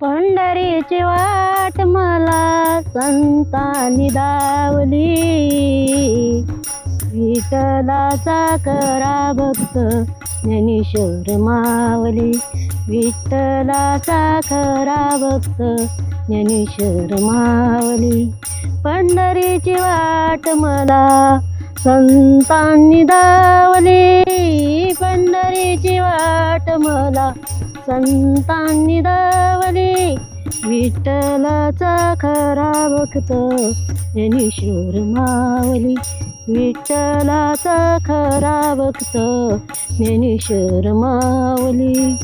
पंढरीची वाट मला संतांनी दावली. विठ्ठलाचा करा भक्त ज्ञानेश्वर मावली. विठ्ठलाचा खरा भक्त ज्ञानेश्वर मावली. पंढरीची वाट मला संतांनी दावली. पंढरीची वाट मला संतांनी दावली. विठ्ठलाचा खरा भक्त ज्ञानेश्वर मावली. विठ्ठलाचा खरा भक्त ज्ञानेश्वर मावली.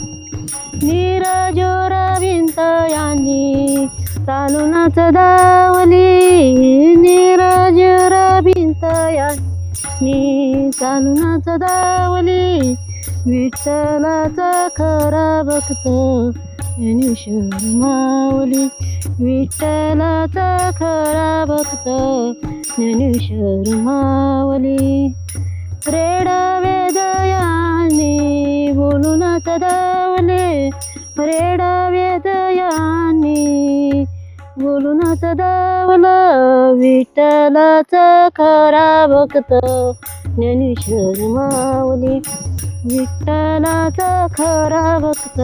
नीरजोर भिंत यांनी चालूनच दावली नीरजोर भिंत यांनी चालूनच दावली विठ्ठलाचा खरा भक्त ज्ञानेश्वर शर्मावली विठ्ठलाचा खरा भक्त ज्ञानेश्वर शर्मावली रेडा वेदयाने बोलूनच दावले रेडा वेदयाने बोलूनच दावलं विठ्ठलाचा खरा भक्त ज्ञानेश्वर माऊली विठ्ठलाचा खरा भक्त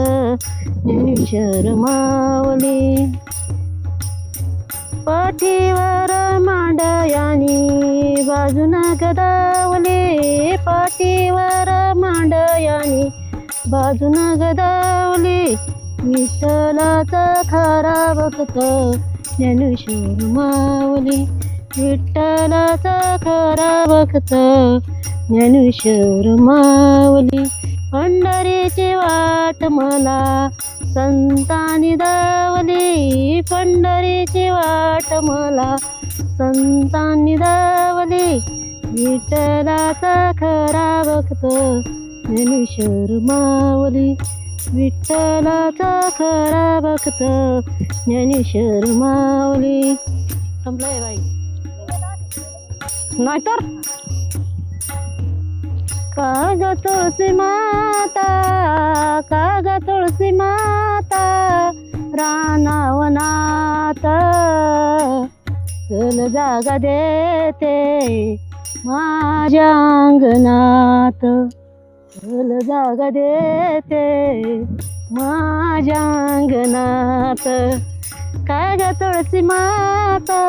ज्ञानेश्वर माऊली. पाठीवर मांडयानी बाजून गदावले. पाठीवर मांडयानी बाजून गदावले. विठ्ठलाचा खरा भक्त ज्ञानेश्वर माऊली. विठ्ठलाचा खरा भक्त ज्ञानेश्वर माऊली. पंढरीची वाट मला संतानी दावली. पंढरीची वाट मला संतांनी दावली. विठ्ठलाचा खरा भक्त ज्ञानेश्वर माऊली. विठ्ठलाचा खरा भक्त ज्ञानेश्वर माऊली. संपलंय बाई. नाहीतर? काग तुळशी माता काग तुळशी माता रानावनात चल जागा देते माझ्या अंगणात. चल जागा देते माझ्या अंगणात. काग तुळशी माता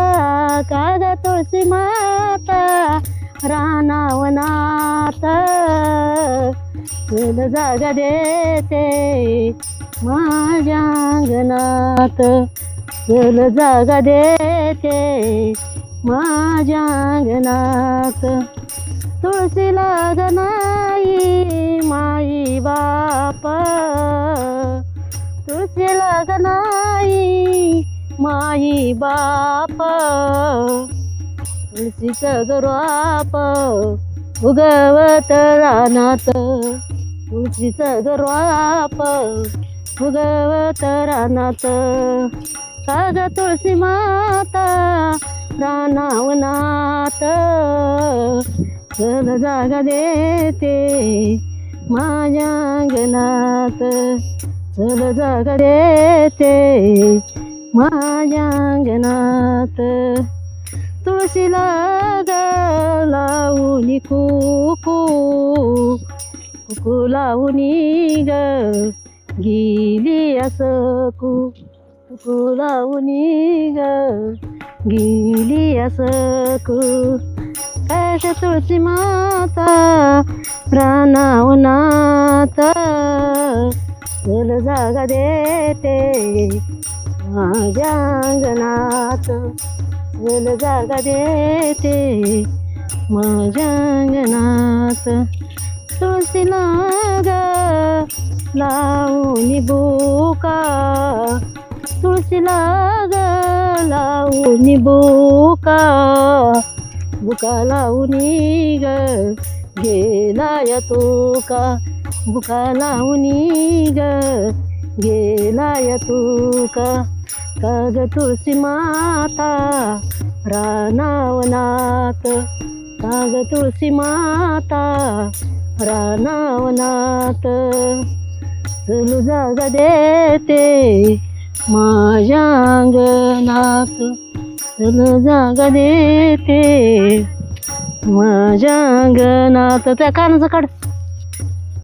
काग तुळशी माता रानावनात चल जागा देते माझ्या अंगणात. चल जागा देते माझ्या अंगणात. तुळशीला नाही माई बाप. तुळशीला नाही माई बाप. तुळशीचं गरवाप उगवत रानात. तुळशीचं गरवाप उगवत रानात. काग तुळसी माता रानावनात चल जागा देते माझ्या अंगणात. चल जागा देते माझ्या अंगणात तुळशीला ग लावून कुकू कुकू लावून ग गेली असं कू कुकू लावून ग गेली असं कू तुळशी माता प्राणावनाता फुल जाग देते माझ्या अंगणात फुल जाग देते माझ्या अंगणात तुळशीला ग लावून बोका. तुळशीला ग लावून बोका. बुका लावून ग तो का बुका लावून ग गेलाय का? काग तुळशी माता? रानावनात काग तुळशी माता? रानावनात चलू जागा देते माझ्या अंगणात. चलू जागा देते माझ्या अंगणात. त्या कानाचं काढ.